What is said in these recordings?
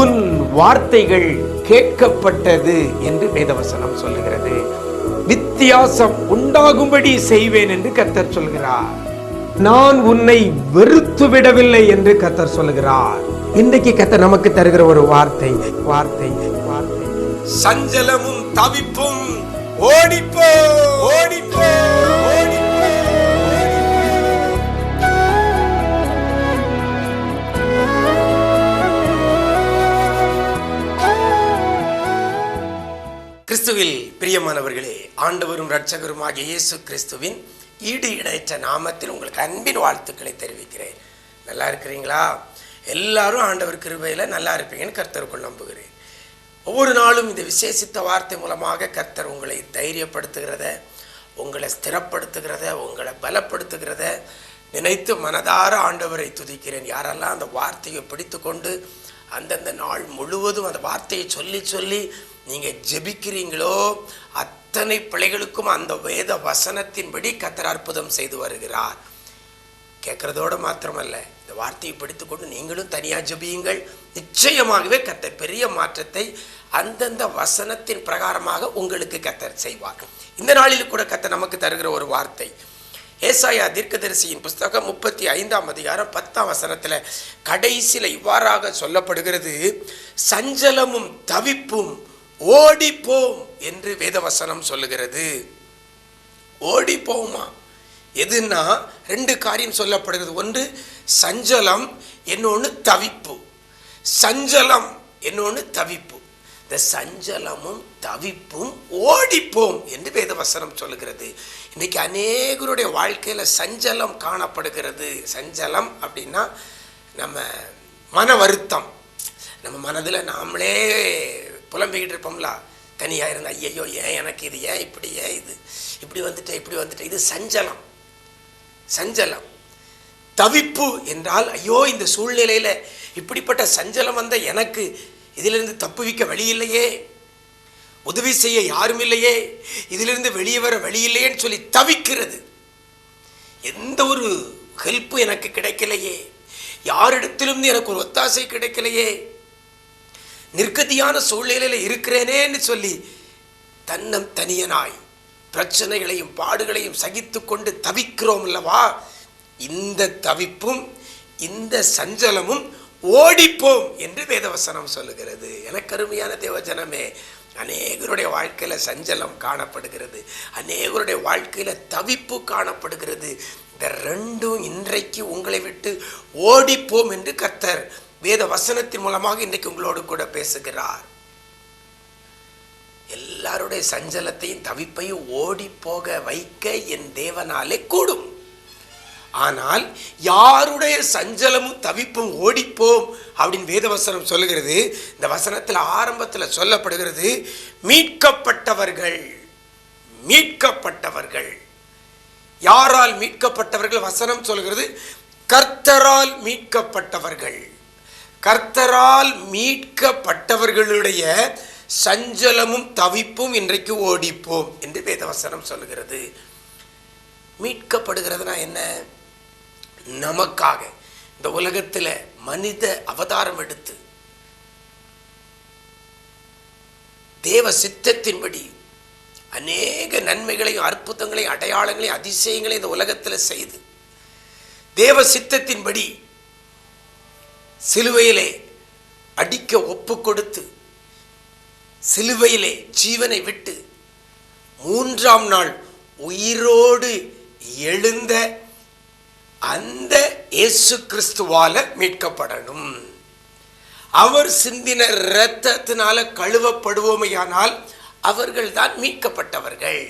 உன் வார்த்தைகள் கேட்கப்பட்டது என்று வேதவசனம் சொல்லுகிறது. வித்தியாசம் உண்டாகும்படி செய்வேன் என்று கத்தர் சொல்கிறார். நான் உன்னை வெறுத்து விடவில்லை என்று கத்தர் சொல்கிறார். இன்றைக்கு கத்தர் நமக்கு தருகிற ஒரு வார்த்தை வார்த்தை வார்த்தை. சஞ்சலமும் தவிப்பும் ஓடிப்போ ஓடிப்போ. கிறிஸ்துவில் பிரியமானவர்களே ஆண்டவரும் இரட்சகருமாகிய இயேசு கிறிஸ்துவின் ஈடு இணையற்ற நாமத்தில் உங்களுக்கு அன்பின் வாழ்த்துக்களை தெரிவிக்கிறேன். நல்லா இருக்கிறீங்களா? எல்லாரும் ஆண்டவர் கிருபையில் நல்லா இருப்பீங்கன்னு கர்த்தருக்குள் நம்புகிறேன். ஒவ்வொரு நாளும் இந்த விசேஷித்த வார்த்தை மூலமாக கர்த்தர் உங்களை தைரியப்படுத்துகிறத உங்களை ஸ்திரப்படுத்துகிறத உங்களை பலப்படுத்துகிறத நினைத்து மனதார ஆண்டவரை துதிக்கிறேன். யாரெல்லாம் அந்த வார்த்தையை பிடித்து கொண்டு அந்தந்த நாள் முழுவதும் அந்த வார்த்தையை சொல்லி சொல்லி நீங்கள் ஜெபிக்கிறீங்களோ அத்தனை பிள்ளைகளுக்கும் அந்த வேத வசனத்தின்படி கத்தர் அற்புதம் செய்து வருகிறார். கேட்குறதோடு மாத்திரமல்ல இந்த வார்த்தையை படித்துக்கொண்டு நீங்களும் தனியாக ஜெபியுங்கள். நிச்சயமாகவே கத்தர் பெரிய மாற்றத்தை அந்தந்த வசனத்தின் பிரகாரமாக உங்களுக்கு கத்தர் செய்வார். இந்த நாளில் கூட கத்தர் நமக்கு தருகிற ஒரு வார்த்தை ஏசாயா தீர்க்கதரிசியின் புஸ்தகம் முப்பத்தி ஐந்தாம் அதிகாரம் பத்தாம் வசனத்தில் கடைசியில் இவ்வாறாக சொல்லப்படுகிறது சஞ்சலமும் தவிப்பும் ஓடிப்போம் என்று வேதவசனம் சொல்லுகிறது. ஓடிப்போமா? எதுன்னா ரெண்டு காரியம் சொல்லப்படுகிறது. ஒன்று சஞ்சலம் இன்னொன்று தவிப்பு. சஞ்சலம் இன்னொன்று தவிப்பு. இந்த சஞ்சலமும் தவிப்பும் ஓடிப்போம் என்று வேதவசனம் சொல்லுகிறது. இன்னைக்கு அநேகருடைய வாழ்க்கையில் சஞ்சலம் காணப்படுகிறது. சஞ்சலம் அப்படின்னா நம்ம மன வருத்தம். நம்ம மனதில் நாமளே புலம்பிக்கிட்டு இருப்போம்ல. தனியாக இருந்தால் ஐயையோ ஏன் எனக்கு இது ஏன் இப்படி ஏன் இது? இப்படி வந்துட்டேன் இப்படி வந்துட்டேன் இது சஞ்சலம். சஞ்சலம். தவிப்பு என்றால் ஐயோ இந்த சூழ்நிலையில் இப்படிப்பட்ட சஞ்சலம் வந்த எனக்கு இதிலிருந்து தப்புவிக்க வழி இல்லையே உதவி செய்ய யாரும் இல்லையே. இதிலிருந்து வெளியே வர வழி இல்லையேன்னு சொல்லி தவிக்கிறது. எந்த ஒரு ஹெல்ப்பும் எனக்கு கிடைக்கலையே. யாரிடத்திலும் எனக்கு ஒரு ஒத்தாசை கிடைக்கலையே. நிர்கதியான சூழ்நிலையில் இருக்கிறேனேன்னு சொல்லி தன்னம் தனியனாய் பிரச்சனைகளையும் பாடுகளையும் சகித்து கொண்டு தவிக்கிறோம் அல்லவா? இந்த தவிப்பும் இந்த சஞ்சலமும் ஓடிப்போம் என்று வேதவசனம் சொல்லுகிறது. எனக்கு அருமையான தேவஜனமே அநேகருடைய வாழ்க்கையில் சஞ்சலம் காணப்படுகிறது. அநேகருடைய வாழ்க்கையில் தவிப்பு காணப்படுகிறது. இந்த ரெண்டும் இன்றைக்கு உங்களை விட்டு ஓடிப்போம் என்று கத்தர் வேத வசனத்தின் மூலமாக இன்றைக்கு உங்களோடு கூட பேசுகிறார். எல்லாருடைய சஞ்சலத்தையும் தவிப்பையும் ஓடி போக வைக்க என் தேவனாலே கூடும். ஆனால் யாருடைய சஞ்சலமும் தவிப்பும் ஓடிப்போம் அப்படின்னு வேதவசனம் சொல்லுகிறது. இந்த வசனத்தில் ஆரம்பத்தில் சொல்லப்படுகிறது மீட்கப்பட்டவர்கள் மீட்கப்பட்டவர்கள். யாரால் மீட்கப்பட்டவர்கள்? வசனம் சொல்கிறது கர்த்தரால் மீட்கப்பட்டவர்கள். கர்த்தரால் மீட்கப்பட்டவர்களுடைய சஞ்சலமும் தவிப்பும் இன்றைக்கு ஓடிப்போம் என்று வேதவசனம் சொல்லுகிறது. மீட்கப்படுகிறதுனா என்ன? நமக்காக. இந்த உலகத்தில் மனித அவதாரம் எடுத்து தேவ சித்தத்தின்படி அநேக நன்மைகளையும் அற்புதங்களையும் அடையாளங்களையும் அதிசயங்களையும் இந்த உலகத்தில் செய்து தேவ சித்தத்தின்படி சிலுவையிலே அடிக்க ஒப்பு கொடுத்து சிலுவையிலே ஜீவனை விட்டு மூன்றாம் நாள் உயிரோடு எழுந்த அந்த இயேசு கிறிஸ்துவால மீட்கப்படணும். அவர் சிந்தின இரத்தத்தினால கழுவப்படுவோமையானால் அவர்கள் தான் மீட்கப்பட்டவர்கள்.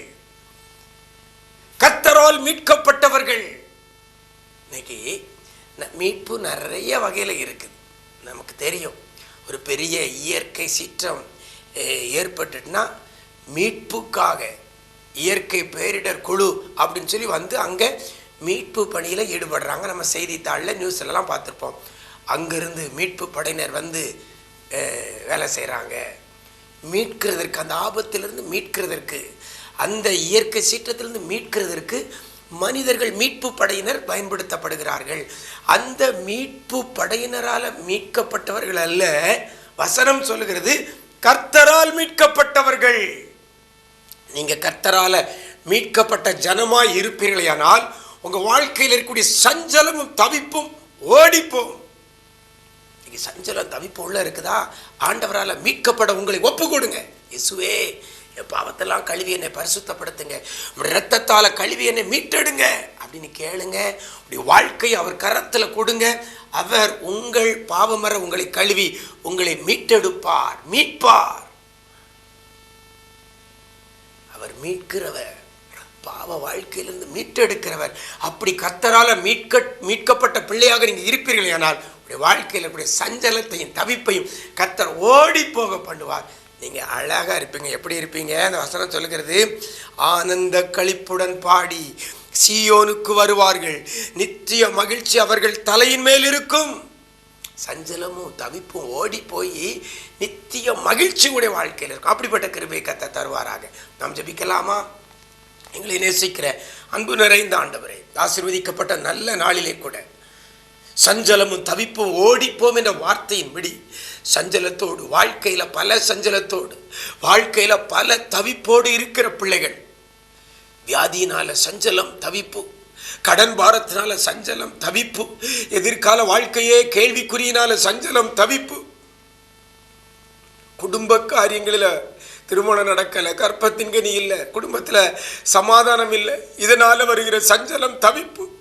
கத்தரால் மீட்கப்பட்டவர்கள். இன்னைக்கு மீட்பு நிறைய வகையில் இருக்குது. நமக்கு தெரியும். ஒரு பெரிய இயற்கை சீற்றம் ஏற்பட்டுட்டுனா மீட்புக்காக இயற்கை பேரிடர் குழு அப்படின்னு சொல்லி வந்து அங்கே மீட்பு பணியில் ஈடுபடுறாங்க. நம்ம செய்தித்தாளில் நியூஸ்லலாம் பார்த்துருப்போம். அங்கேருந்து மீட்பு படையினர் வந்து வேலை செய்கிறாங்க மீட்கிறதற்கு அந்த ஆபத்திலிருந்து மீட்கிறதற்கு அந்த இயற்கை சீற்றத்திலிருந்து மீட்கிறதற்கு மனிதர்கள் மீட்பு படையினர் பயன்படுத்தப்படுகிறார்கள். அந்த மீட்பு படையினரால் மீட்கப்பட்டவர்கள் அல்ல வசனம் சொல்லுகிறது கர்த்தரால் மீட்கப்பட்டவர்கள். நீங்க கர்த்தரால மீட்கப்பட்ட ஜனமாய் இருப்பீர்களேயானால் உங்க வாழ்க்கையில் இருக்கக்கூடிய சஞ்சலமும் தவிப்பும் ஓடிப்போம். இன்னைக்கு சஞ்சலம் தவிப்பு உள்ள இருக்குதா? ஆண்டவரால் மீட்கப்பட உங்களை ஒப்பு கொடுங்க இசுவே என் பாவத்தெல்லாம் கழுவி என்னை பரிசுத்தப்படுத்துங்க. ரத்தத்தால் கழுவி என்னை மீட்டெடுங்க. அப்படின்னு கேளுங்க. உடைய வாழ்க்கையை அவர் கரத்தில் கொடுங்க. அவர் உங்கள் பாவமர உங்களை கழுவி உங்களை மீட்டெடுப்பார். மீட்பார். அவர் மீட்கிறவர். பாவ வாழ்க்கையிலிருந்து மீட்டெடுக்கிறவர். அப்படி கத்தரால மீட்க மீட்கப்பட்ட பிள்ளையாக நீங்கள் இருப்பீர்கள் ஆனால் உடைய வாழ்க்கையில் இருக்கக்கூடிய சஞ்சலத்தையும் தவிப்பையும் கத்தர் ஓடி போக பண்ணுவார். நீங்கள் அழகாக இருப்பீங்க. எப்படி இருப்பீங்க? அந்த வசனம் சொல்லுகிறது ஆனந்த களிப்புடன் பாடி சியோனுக்கு வருவார்கள். நித்திய மகிழ்ச்சி அவர்கள் தலையின் மேல் இருக்கும். சஞ்சலமும் தவிப்பும் ஓடி போய் நித்திய மகிழ்ச்சியுடைய வாழ்க்கையில் இருக்கும். அப்படிப்பட்ட கிருபை கத்த தருவாராக. நாம் ஜெபிக்கலாமா? எங்களை நேசிக்கிற அன்பு நிறைந்த ஆண்டவரை ஆசிர்வதிக்கப்பட்ட நல்ல நாளிலே கூட சஞ்சலமும் தவிப்பும் ஓடிப்போம் என்ற வார்த்தையின்படி சஞ்சலத்தோடு வாழ்க்கையில் பல சஞ்சலத்தோடு வாழ்க்கையில் பல தவிப்போடு இருக்கிற பிள்ளைகள். வியாதியினால சஞ்சலம் தவிப்பு. கடன் பாரத்தினால சஞ்சலம் தவிப்பு. எதிர்கால வாழ்க்கையே கேள்விக்குறியினால சஞ்சலம் தவிப்பு. குடும்ப காரியங்களில் திருமணம் நடக்கலை கற்பத்தின்கனி இல்லை குடும்பத்தில் சமாதானம் இல்லை இதனால வருகிற சஞ்சலம் தவிப்பு.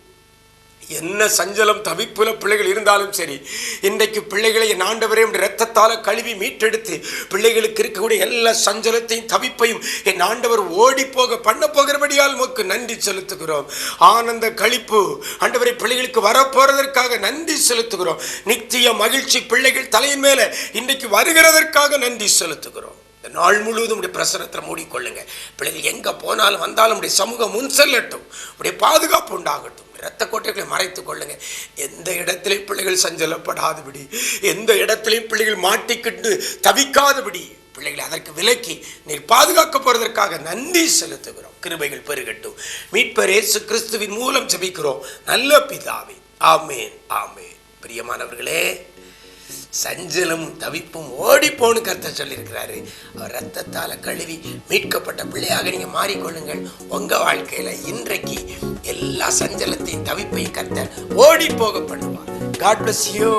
என்ன சஞ்சலம் தவிப்புல பிள்ளைகள் இருந்தாலும் சரி இன்றைக்கு பிள்ளைகளை என் ஆண்டவரே ரத்தத்தால் கழுவி மீட்டெடுத்து பிள்ளைகளுக்கு இருக்கக்கூடிய எல்லா சஞ்சலத்தையும் தவிப்பையும் என் ஆண்டவர் ஓடி போக பண்ண போகிறபடியால் உமக்கு நன்றி செலுத்துகிறோம். ஆனந்த கழிப்பு ஆண்டவரை பிள்ளைகளுக்கு வரப்போறதற்காக நன்றி செலுத்துகிறோம். நித்திய மகிழ்ச்சி பிள்ளைகள் தலையின் மேலே இன்றைக்கு வருகிறதற்காக நன்றி செலுத்துகிறோம். நாள் முழுவதும் உடைய பிரசனத்தில் மூடிக்கொள்ளுங்க. பிள்ளைகள் எங்கே போனாலும் வந்தாலும் உடைய சமூகம் முன் செல்லட்டும். உடைய பாதுகாப்பு உண்டாகட்டும். இரத்த கோட்டைகளை மறைத்துக் கொள்ளுங்க. எந்த இடத்திலையும் பிள்ளைகள் சஞ்சலப்படாதபடி எந்த இடத்திலையும் பிள்ளைகள் மாட்டிக்கிட்டு தவிக்காதபடி பிள்ளைகளை அதற்கு விலக்கி நீர் பாதுகாக்க போறதற்காக நன்றி செலுத்துகிறோம். கிருபைகள் பெருகட்டும். மீட்பர் இயேசு கிறிஸ்துவின் மூலம் ஜபிக்கிறோம். நல்ல பிதாவே. ஆமேன் ஆமேன். பிரியமானவர்களே சஞ்சலும் தவிப்பும் ஓடிப்போன்னு கருத்தை சொல்லியிருக்கிறாரு. அவர் ரத்தத்தால் கழுவி மீட்கப்பட்ட பிள்ளையாக நீங்கள் மாறிக்கொள்ளுங்கள். உங்கள் வாழ்க்கையில் இன்றைக்கு எல்லா சஞ்சலத்தையும் தவிப்பையும் கத்த ஓடி போக பண்ணுவார் காட் பிளஸ் யூ